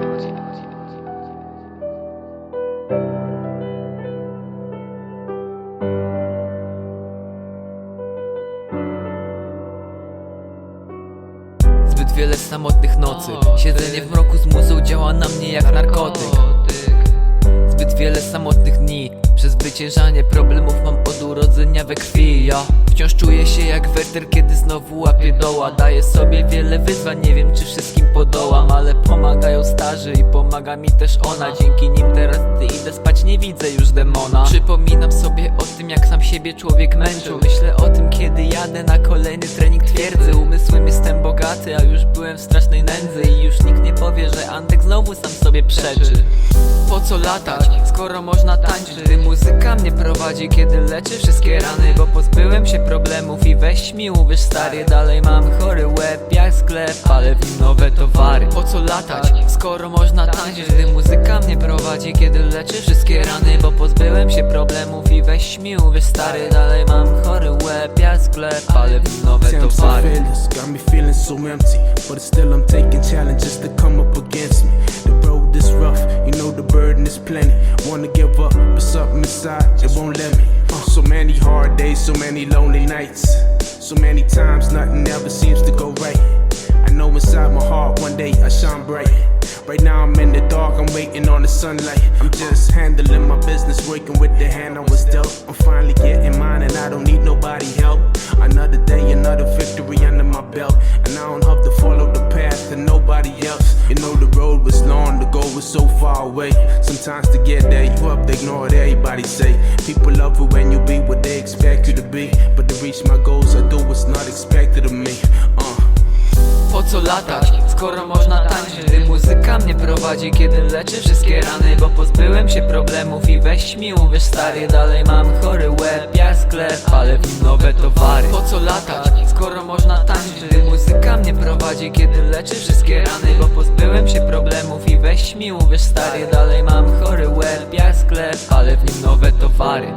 Zbyt wiele samotnych nocy. Siedzenie w mroku z muzą działa na mnie jak narkotyk. Zbyt wiele samotnych dni. Przez wyciężanie problemów mam od urodzenia we krwi Ja wciąż czuję się jak werter, kiedy znowu łapię doła. Daję sobie wiele wyzwań, nie wiem czy wszystkim podoła pomagają starzy i pomaga mi też ona. Dzięki nim teraz gdy idę spać nie widzę już demona. Przypominam sobie o tym jak sam siebie człowiek męczył. Myślę o tym kiedy jadę na kolejny trening znowu sam sobie przeczy. Po co latać, skoro można tańczyć? Gdy muzyka mnie prowadzi, kiedy leczy wszystkie rany Bo pozbyłem się problemów i weź mi uwierz stary Dalej mam chory łeb jak sklep, ale w nim nowe towary. Po co latać, skoro można tańczyć? Gdy muzyka mnie prowadzi, kiedy leczy wszystkie rany Bo pozbyłem się problemów i weź mi uwierz stary Dalej mam chory łeb jak sklep, ale w nim nowe towary. got me feeling so empty. But still, I'm taking challenges to come up against inside it won't let me. Uh, so many hard days, so many lonely nights. So many times nothing ever seems to go right. I know inside my heart one day I shine bright. Right now I'm in the dark, I'm waiting on the sunlight. I'm just handling my business, working with the hand I was dealt. I'm finally getting mine and I don't need nobody help. Another day, another victory under my belt. And I don't have to follow the path to nobody else. You know the road was long, the goal was so far away. Sometimes to get there, you have to ignore everybody say. People love when you be what they expect you to be. But to reach my goals, I do what's not expected of me. Uh. Po co latać, skoro można tańczyć Gdy muzyka mnie prowadzi, kiedy leczy wszystkie rany Bo pozbyłem się problemów i weź mi uwierz stary Dalej mam chory łeb jak sklep, ale w nim nowe towary Po co latać, skoro można tańczyć Gdy muzyka mnie prowadzi, kiedy leczy wszystkie rany Bo pozbyłem się problemów i weź mi uwierz stary Dalej mam chory nowe towary